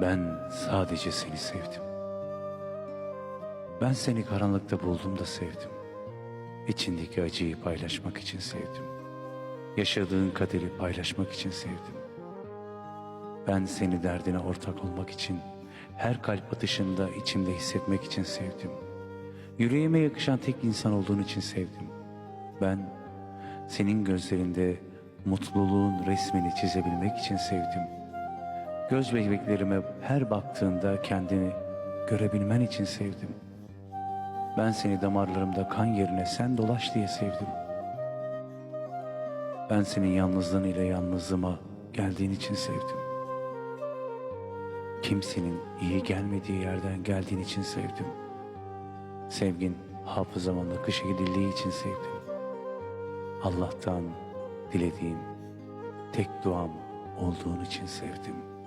Ben sadece seni sevdim. Ben seni karanlıkta buldum da sevdim. İçindeki acıyı paylaşmak için sevdim. Yaşadığın kaderi paylaşmak için sevdim. Ben seni derdine ortak olmak için, her kalp atışında içimde hissetmek için sevdim. Yüreğime yakışan tek insan olduğun için sevdim. Ben senin gözlerinde mutluluğun resmini çizebilmek için sevdim. Göz bebeklerime her baktığında kendini görebilmen için sevdim. Ben seni damarlarımda kan yerine sen dolaş diye sevdim. Ben senin yalnızlığın ile yalnızlığıma geldiğin için sevdim. Kimsenin iyi gelmediği yerden geldiğin için sevdim. Sevgin hafızamın akışa gidildiği için sevdim. Allah'tan dilediğim tek duam olduğun için sevdim.''